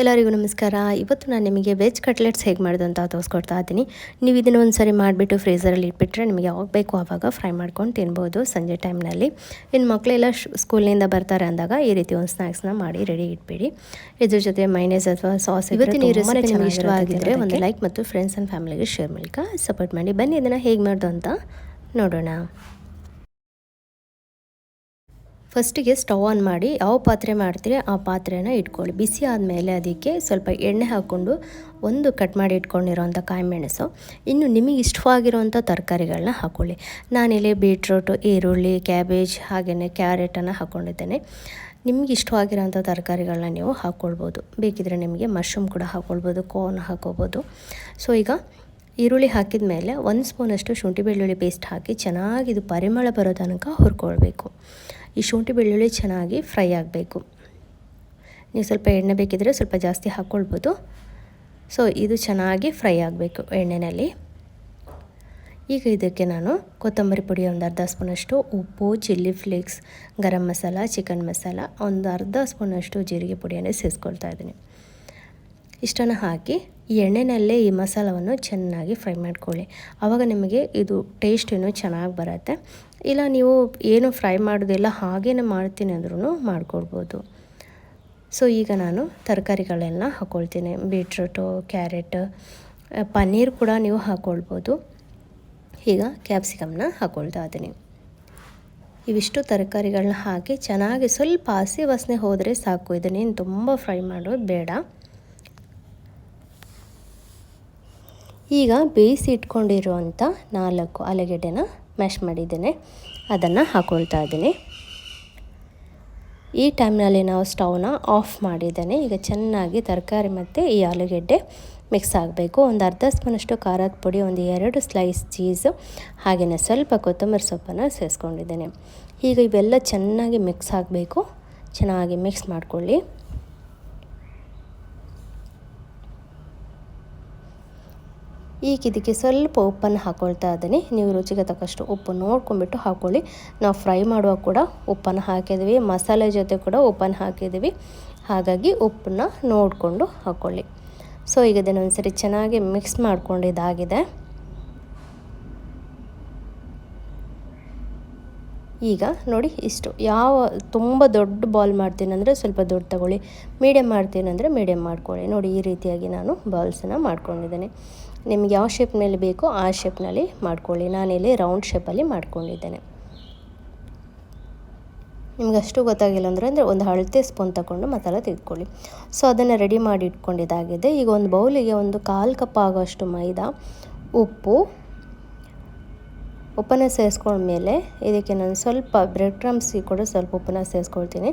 ಎಲ್ಲರಿಗೂ ನಮಸ್ಕಾರ. ಇವತ್ತು ನಾನು ನಿಮಗೆ ವೆಜ್ ಕಟ್ಲೆಟ್ಸ್ ಹೇಗೆ ಮಾಡೋದು ಅಂತ ತೋರಿಸ್ಕೊಡ್ತಾ ಇದ್ದೀನಿ. ನೀವು ಇದನ್ನು ಒಂದು ಸರಿ ಮಾಡಿಬಿಟ್ಟು ಫ್ರೀಸರಲ್ಲಿ ಇಟ್ಬಿಟ್ರೆ ನಿಮಗೆ ಯಾವಾಗ ಬೇಕು ಆವಾಗ ಫ್ರೈ ಮಾಡ್ಕೊಂಡು ತಿನ್ಬೋದು ಸಂಜೆ ಟೈಮ್ನಲ್ಲಿ ಇನ್ನು ಮಕ್ಕಳೆಲ್ಲ ಸ್ಕೂಲ್ನಿಂದ ಬರ್ತಾರೆ ಅಂದಾಗ ಈ ರೀತಿ ಒಂದು ಸ್ನ್ಯಾಕ್ಸ್ನ ಮಾಡಿ ರೆಡಿ ಇಟ್ಬಿಡಿ. ಇದ್ರ ಜೊತೆ ಮೈನೇಸ್ ಅಥವಾ ಸಾಸ್ ಇವತ್ತು ಈ ರೆಸಿಪಿ ನಿಮಗೆ ಇಷ್ಟವಾಗಿದ್ದರೆ ಒಂದು ಲೈಕ್ ಮತ್ತು ಫ್ರೆಂಡ್ಸ್ ಆ್ಯಂಡ್ ಫ್ಯಾಮಿಲಿಗೆ ಶೇರ್ ಮೂಲಕ ಸಪೋರ್ಟ್ ಮಾಡಿ. ಬನ್ನಿ ಇದನ್ನು ಹೇಗೆ ಮಾಡೋದು ಅಂತ ನೋಡೋಣ. ಫಸ್ಟಿಗೆ ಸ್ಟವ್ ಆನ್ ಮಾಡಿ ಯಾವ ಪಾತ್ರೆ ಮಾಡ್ತೀರಿ ಆ ಪಾತ್ರೆನ ಇಟ್ಕೊಳ್ಳಿ. ಬಿಸಿ ಆದಮೇಲೆ ಅದಕ್ಕೆ ಸ್ವಲ್ಪ ಎಣ್ಣೆ ಹಾಕ್ಕೊಂಡು ಒಂದು ಕಟ್ ಮಾಡಿ ಇಟ್ಕೊಂಡಿರೋವಂಥ ಕಾಯಿ ಮೆಣಸು ಇನ್ನು ನಿಮಗೆ ಇಷ್ಟವಾಗಿರುವಂಥ ತರಕಾರಿಗಳನ್ನ ಹಾಕ್ಕೊಳ್ಳಿ ನಾನಿಲ್ಲಿ ಬೀಟ್ರೂಟು, ಈರುಳ್ಳಿ, ಕ್ಯಾಬೇಜ್ ಹಾಗೆಯೇ ಕ್ಯಾರೆಟನ್ನು ಹಾಕ್ಕೊಂಡಿದ್ದೇನೆ. ನಿಮಗೆ ಇಷ್ಟವಾಗಿರೋಂಥ ತರಕಾರಿಗಳನ್ನ ನೀವು ಹಾಕ್ಕೊಳ್ಬೋದು. ಬೇಕಿದ್ರೆ ನಿಮಗೆ ಮಶ್ರೂಮ್ ಕೂಡ ಹಾಕ್ಕೊಳ್ಬೋದು, ಕೋನ್ ಹಾಕೋಬೋದು ಸೊ, ಈಗ ಈರುಳ್ಳಿ ಹಾಕಿದ ಮೇಲೆ ಒಂದು ಸ್ಪೂನಷ್ಟು ಶುಂಠಿ ಬೆಳ್ಳುಳ್ಳಿ ಪೇಸ್ಟ್ ಹಾಕಿ ಚೆನ್ನಾಗಿ ಇದು ಪರಿಮಳ ಬರೋ ತನಕ ಹುರ್ಕೊಳ್ಬೇಕು. ಈ ಶುಂಠಿ ಬೆಳ್ಳುಳ್ಳಿ ಚೆನ್ನಾಗಿ ಫ್ರೈ ಆಗಬೇಕು. ನೀವು ಸ್ವಲ್ಪ ಎಣ್ಣೆ ಬೇಕಿದ್ದರೆ ಸ್ವಲ್ಪ ಜಾಸ್ತಿ ಹಾಕ್ಕೊಳ್ಬೋದು. ಸೊ ಇದು ಚೆನ್ನಾಗಿ ಫ್ರೈ ಆಗಬೇಕು ಎಣ್ಣೆಯಲ್ಲಿ ಈಗ ಇದಕ್ಕೆ ನಾನು ಕೊತ್ತಂಬರಿ ಪುಡಿ ಒಂದು ಅರ್ಧ ಸ್ಪೂನಷ್ಟು ಉಪ್ಪು, chilli flakes, garam masala, chicken masala, ಒಂದು ಅರ್ಧ ಸ್ಪೂನಷ್ಟು ಜೀರಿಗೆ ಪುಡಿಯನ್ನು ಸೇರಿಸ್ಕೊಳ್ತಾ ಇದ್ದೀನಿ. ಇಷ್ಟನ್ನು ಹಾಕಿ ಎಣ್ಣೆನಲ್ಲೇ ಈ ಮಸಾಲವನ್ನು ಚೆನ್ನಾಗಿ ಫ್ರೈ ಮಾಡ್ಕೊಳ್ಳಿ. ಆವಾಗ ನಿಮಗೆ ಇದು ಟೇಸ್ಟ್ ಏನೋ ಚೆನ್ನಾಗಿ ಬರುತ್ತೆ. ಇಲ್ಲ ನೀವು ಏನು ಫ್ರೈ ಮಾಡೋದಿಲ್ಲ, ಹಾಗೇನೆ ಮಾಡ್ತೀನಿ ಅಂದ್ರೂ ಮಾಡ್ಕೊಳ್ಬೋದು. ಸೊ ಈಗ ನಾನು ತರಕಾರಿಗಳೆಲ್ಲ ಹಾಕ್ಕೊಳ್ತೀನಿ ಬೀಟ್ರೂಟು ಕ್ಯಾರೆಟ್ ಪನ್ನೀರ್ ಕೂಡ ನೀವು ಹಾಕ್ಕೊಳ್ಬೋದು ಈಗ ಕ್ಯಾಪ್ಸಿಕಮ್ನ ಹಾಕ್ಕೊಳ್ತಾ ಇದ್ದೀನಿ. ಇವಿಷ್ಟು ತರಕಾರಿಗಳನ್ನ ಹಾಕಿ ಚೆನ್ನಾಗಿ ಸ್ವಲ್ಪ ಹಸಿ ವಾಸನೆ ಹೋದರೆ ಸಾಕು. ಇದನ್ನೇನು ತುಂಬ ಫ್ರೈ ಮಾಡೋದು ಬೇಡ. ಈಗ ಬೇಯಿಸಿ ಇಟ್ಕೊಂಡಿರುವಂಥ ನಾಲ್ಕು ಆಲೂಗೆಡ್ಡೆನ ಮ್ಯಾಶ್ ಮಾಡಿದ್ದೇನೆ. ಅದನ್ನು ಹಾಕ್ಕೊಳ್ತಾ ಇದ್ದೀನಿ. ಈ ಟೈಮ್ನಲ್ಲಿ ನಾವು ಸ್ಟವ್ನ ಆಫ್ ಮಾಡಿದ್ದೇನೆ. ಈಗ ಚೆನ್ನಾಗಿ ತರಕಾರಿ ಮತ್ತು ಈ ಆಲೂಗೆಡ್ಡೆ ಮಿಕ್ಸ್ ಆಗಬೇಕು. ಒಂದು ಅರ್ಧ ಸ್ಪೂನಷ್ಟು ಖಾರದ ಪುಡಿ, ಒಂದು ಎರಡು ಸ್ಲೈಸ್ ಚೀಸು, ಹಾಗೆಯೇ ಸ್ವಲ್ಪ ಕೊತ್ತಂಬರಿ ಸೊಪ್ಪನ್ನು ಸೇರಿಸ್ಕೊಂಡಿದ್ದೇನೆ. ಈಗ ಇವೆಲ್ಲ ಚೆನ್ನಾಗಿ ಮಿಕ್ಸ್ ಆಗಬೇಕು. ಚೆನ್ನಾಗಿ ಮಿಕ್ಸ್ ಮಾಡಿಕೊಳ್ಳಿ. ಈಗ ಇದಕ್ಕೆ ಸ್ವಲ್ಪ ಉಪ್ಪನ್ನು ಹಾಕ್ಕೊಳ್ತಾ ಇದ್ದೀನಿ. ನೀವು ರುಚಿಗೆ ತಕ್ಕಷ್ಟು ಉಪ್ಪು ನೋಡ್ಕೊಂಡ್ಬಿಟ್ಟು ಹಾಕ್ಕೊಳ್ಳಿ ನಾವು ಫ್ರೈ ಮಾಡುವಾಗ ಕೂಡ ಉಪ್ಪನ್ನು ಹಾಕಿದ್ದೀವಿ. ಮಸಾಲೆ ಜೊತೆ ಕೂಡ ಉಪ್ಪನ್ನು ಹಾಕಿದ್ದೀವಿ. ಹಾಗಾಗಿ ಉಪ್ಪನ್ನ ನೋಡಿಕೊಂಡು ಹಾಕ್ಕೊಳ್ಳಿ ಸೊ, ಈಗ ಇದನ್ನೊಂದ್ಸರಿ ಚೆನ್ನಾಗಿ ಮಿಕ್ಸ್ ಮಾಡ್ಕೊಂಡಿದ್ದಾಗಿದೆ ಈಗ ನೋಡಿ ಇಷ್ಟು. ಯಾವ ತುಂಬ ದೊಡ್ಡ ಬಾಲ್ ಮಾಡ್ತೀನಿ ಅಂದರೆ ಸ್ವಲ್ಪ ದೊಡ್ಡ ತಗೊಳ್ಳಿ. ಮೀಡಿಯಮ್ ಮಾಡ್ತೀನಿ ಅಂದರೆ ಮೀಡಿಯಮ್ ಮಾಡ್ಕೊಳ್ಳಿ. ನೋಡಿ ಈ ರೀತಿಯಾಗಿ ನಾನು ಬಾಲ್ಸನ್ನು ಮಾಡ್ಕೊಂಡಿದ್ದೇನೆ. ನಿಮ್ಗೆ ಯಾವ ಶೇಪ್ನಲ್ಲಿ ಬೇಕೋ ಆ ಶೇಪ್ನಲ್ಲಿ ಮಾಡ್ಕೊಳ್ಳಿ. ನಾನಿಲ್ಲಿ ರೌಂಡ್ ಶೇಪಲ್ಲಿ ಮಾಡ್ಕೊಂಡಿದ್ದೇನೆ. ನಿಮ್ಗೆ ಅಷ್ಟು ಗೊತ್ತಾಗಿಲ್ಲ ಅಂದರೆ ಅಂದರೆ ಒಂದು ಅಳತೆ ಸ್ಪೂನ್ ತಗೊಂಡು ಮಸಾಲ ತೆಗೆದುಕೊಳ್ಳಿ. ಸೊ ಅದನ್ನು ರೆಡಿ ಮಾಡಿ ಇಟ್ಕೊಂಡಿದ್ದಾಗಿದೆ. ಈಗ ಒಂದು ಬೌಲಿಗೆ ಒಂದು ಕಾಲು ಕಪ್ ಆಗೋಷ್ಟು ಮೈದಾ, ಉಪ್ಪು ಉಪ್ಪನ್ನು ಸೇರಿಸ್ಕೊಂಡ್ಮೇಲೆ ಇದಕ್ಕೆ ನಾನು ಸ್ವಲ್ಪ ಬ್ರೆಡ್ ಕ್ರಮ್ಸಿಗೆ ಕೂಡ ಸ್ವಲ್ಪ ಉಪ್ಪನ್ನು ಸೇರಿಸ್ಕೊಳ್ತೀನಿ.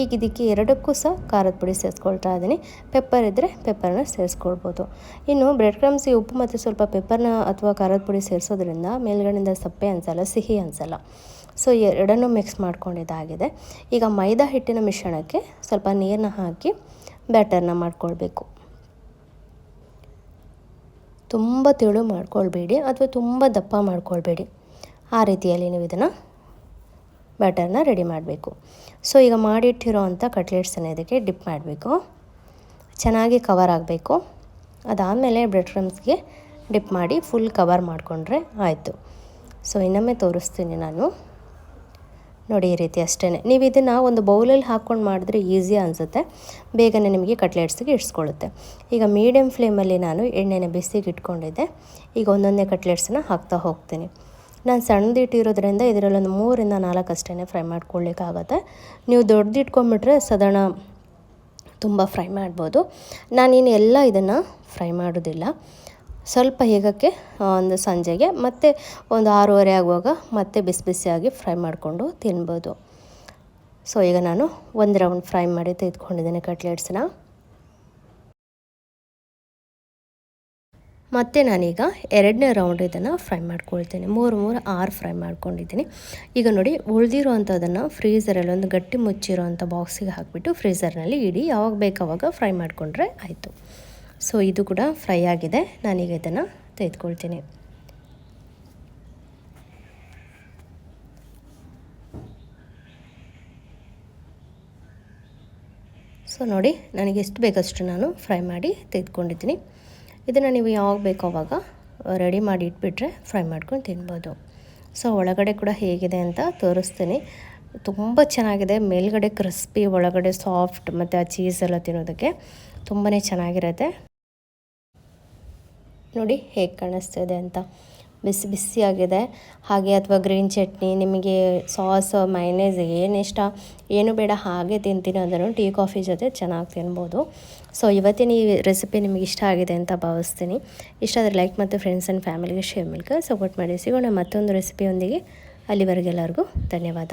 ಈಗ ಇದಕ್ಕೆ ಎರಡಕ್ಕೂ ಸಹ ಖಾರದ ಪುಡಿ ಸೇರಿಸ್ಕೊಳ್ತಾ ಇದ್ದೀನಿ. ಪೆಪ್ಪರ್ ಇದ್ದರೆ ಪೆಪ್ಪರ್ನ ಸೇರಿಸ್ಕೊಳ್ಬೋದು. ಇನ್ನು ಬ್ರೆಡ್ ಕ್ರಮ್ಸಿಗೆ ಉಪ್ಪು ಮತ್ತು ಸ್ವಲ್ಪ ಪೆಪ್ಪರ್ನ ಅಥವಾ ಖಾರದ ಪುಡಿ ಸೇರಿಸೋದ್ರಿಂದ ಮೇಲ್ಗಡೆಯಿಂದ ಸಪ್ಪೆ ಅನ್ಸಲ್ಲ, ಸಿಹಿ ಅನ್ಸಲ್ಲ. ಸೊ ಎರಡನ್ನೂ ಮಿಕ್ಸ್ ಮಾಡ್ಕೊಂಡಿದ್ದಾಗಿದೆ ಈಗ ಮೈದಾ ಹಿಟ್ಟಿನ ಮಿಶ್ರಣಕ್ಕೆ ಸ್ವಲ್ಪ ನೀರನ್ನ ಹಾಕಿ ಬ್ಯಾಟರ್ನ ಮಾಡ್ಕೊಳ್ಬೇಕು. ತುಂಬ ತೆಳು ಮಾಡ್ಕೊಳ್ಬೇಡಿ ಅಥವಾ ತುಂಬ ದಪ್ಪ ಮಾಡ್ಕೊಳ್ಬೇಡಿ. ಆ ರೀತಿಯಲ್ಲಿ ನೀವು ಇದನ್ನು ಬ್ಯಾಟರ್ನ ರೆಡಿ ಮಾಡಬೇಕು. ಸೊ ಈಗ ಮಾಡಿಟ್ಟಿರೋ ಅಂಥ ಕಟ್ಲೆಟ್ಸನ್ನು ಇದಕ್ಕೆ ಡಿಪ್ ಮಾಡಬೇಕು. ಚೆನ್ನಾಗಿ ಕವರ್ ಆಗಬೇಕು. ಅದಾದಮೇಲೆ ಬ್ರೆಡ್ ಕ್ರಮ್ಸ್ಗೆ ಡಿಪ್ ಮಾಡಿ ಫುಲ್ ಕವರ್ ಮಾಡಿಕೊಂಡ್ರೆ ಆಯಿತು. ಸೊ ಇನ್ನೊಮ್ಮೆ ತೋರಿಸ್ತೀನಿ ನಾನು. ನೋಡಿ ಈ ರೀತಿ ಅಷ್ಟೇ ನೀವು ಇದನ್ನು ಒಂದು ಬೌಲಲ್ಲಿ ಹಾಕ್ಕೊಂಡು ಮಾಡಿದ್ರೆ ಈಸಿ ಅನಿಸುತ್ತೆ. ಬೇಗನೆ ನಿಮಗೆ ಕಟ್ಲೆಟ್ಸ್ಗೆ ಇಡ್ಸ್ಕೊಳ್ಳುತ್ತೆ. ಈಗ ಮೀಡಿಯಮ್ ಫ್ಲೇಮಲ್ಲಿ ನಾನು ಎಣ್ಣೆನ ಬಿಸಿಗೆ ಇಟ್ಕೊಂಡಿದ್ದೆ. ಈಗ ಒಂದೊಂದೇ ಕಟ್ಲೆಟ್ಸನ್ನ ಹಾಕ್ತಾ ಹೋಗ್ತೀನಿ. ನಾನು ಸಣ್ಣದಿಟ್ಟಿರೋದ್ರಿಂದ ಇದರಲ್ಲೊಂದು ಮೂರಿಂದ ನಾಲ್ಕು ಅಷ್ಟೇ ಫ್ರೈ ಮಾಡ್ಕೊಳ್ಳಿಕ್ಕಾಗತ್ತೆ ನೀವು ದೊಡ್ಡದು ಇಟ್ಕೊಂಡ್ಬಿಟ್ರೆ ಸಾಧಾರಣ ತುಂಬ ಫ್ರೈ ಮಾಡ್ಬೋದು. ನಾನೇನು ಎಲ್ಲ ಇದನ್ನು ಫ್ರೈ ಮಾಡೋದಿಲ್ಲ. ಸ್ವಲ್ಪ ಹೇಗಕ್ಕೆ ಒಂದು ಸಂಜೆಗೆ ಮತ್ತೆ ಒಂದು ಆರೂವರೆ ಆಗುವಾಗ ಮತ್ತೆ ಬಿಸಿ ಬಿಸಿಯಾಗಿ ಫ್ರೈ ಮಾಡಿಕೊಂಡು ತಿನ್ಬೋದು. ಸೊ ಈಗ ನಾನು ಒಂದು ರೌಂಡ್ ಫ್ರೈ ಮಾಡಿ ತೆಗೆದುಕೊಂಡಿದ್ದೇನೆ ಕಟ್ಲೆಟ್ಸನ್ನ. ಮತ್ತು ನಾನೀಗ ಎರಡನೇ ರೌಂಡ್ ಇದನ್ನು ಫ್ರೈ ಮಾಡ್ಕೊಳ್ತೀನಿ. ಮೂರು ಮೂರು, ಆರು ಫ್ರೈ ಮಾಡ್ಕೊಂಡಿದ್ದೀನಿ. ಈಗ ನೋಡಿ ಉಳಿದಿರೋ ಅಂಥದ್ದನ್ನು ಫ್ರೀಝರಲ್ಲಿ ಒಂದು ಗಟ್ಟಿ ಮುಚ್ಚಿರೋ ಅಂಥ ಬಾಕ್ಸಿಗೆ ಹಾಕಿಬಿಟ್ಟು ಫ್ರೀಸರ್ನಲ್ಲಿ ಇಡಿ. ಯಾವಾಗ ಬೇಕಾವಾಗ ಫ್ರೈ ಮಾಡಿಕೊಂಡ್ರೆ ಆಯಿತು. ಸೊ ಇದು ಕೂಡ ಫ್ರೈ ಆಗಿದೆ. ನಾನೀಗ ಇದನ್ನು ತೆಗೆದುಕೊಳ್ತೀನಿ. ಸೊ ನೋಡಿ, ನನಗೆ ಎಷ್ಟು ಬೇಕಷ್ಟು ನಾನು ಫ್ರೈ ಮಾಡಿ ತೆಗೆದುಕೊಂಡಿದ್ದೀನಿ. ಇದನ್ನು ನೀವು ಯಾವಾಗ ಬೇಕೋ ಅವಾಗ ರೆಡಿ ಮಾಡಿ ಇಟ್ಬಿಟ್ರೆ ಫ್ರೈ ಮಾಡ್ಕೊಂಡು ತಿನ್ಬೋದು. ಸೊ ಒಳಗಡೆ ಕೂಡ ಹೇಗಿದೆ ಅಂತ ತೋರಿಸ್ತೀನಿ. ತುಂಬ ಚೆನ್ನಾಗಿದೆ. ಮೇಲ್ಗಡೆ ಕ್ರಿಸ್ಪಿ, ಒಳಗಡೆ ಸಾಫ್ಟ್, ಮತ್ತು ಆ ಚೀಸ್ ಎಲ್ಲ ತಿನ್ನೋದಕ್ಕೆ. ತುಂಬಾ ಚೆನ್ನಾಗಿರುತ್ತೆ. ನೋಡಿ ಹೇಗೆ ಕಾಣಿಸ್ತಿದೆ ಅಂತ. ಬಿಸಿ ಬಿಸಿಯಾಗಿದೆ ಹಾಗೆ ಅಥವಾ ಗ್ರೀನ್ ಚಟ್ನಿ, ನಿಮಗೆ ಸಾಸ್, ಮೈನೇಸ್ ಏನು ಇಷ್ಟ, ಏನು ಬೇಡ ಹಾಗೆ ತಿಂತೀನಿ ಅಂದರೂ ಟೀ, ಕಾಫಿ ಜೊತೆ ಚೆನ್ನಾಗಿ ತಿನ್ಬೋದು. ಸೊ ಇವತ್ತಿನ ಈ ರೆಸಿಪಿ ನಿಮಗೆ ಇಷ್ಟ ಆಗಿದೆ ಅಂತ ಭಾವಿಸ್ತೀನಿ. ಇಷ್ಟ ಆದರೆ ಲೈಕ್ ಮತ್ತು ಫ್ರೆಂಡ್ಸ್ ಆ್ಯಂಡ್ ಫ್ಯಾಮಿಲಿಗೆ ಶೇರ್ ಮೂಲಕ ಸಪೋರ್ಟ್ ಮಾಡಿ. ಸಿಗೋಣ ಮತ್ತೊಂದು ರೆಸಿಪಿಯೊಂದಿಗೆ. ಅಲ್ಲಿವರೆಗೆಲ್ಲರಿಗೂ ಧನ್ಯವಾದ.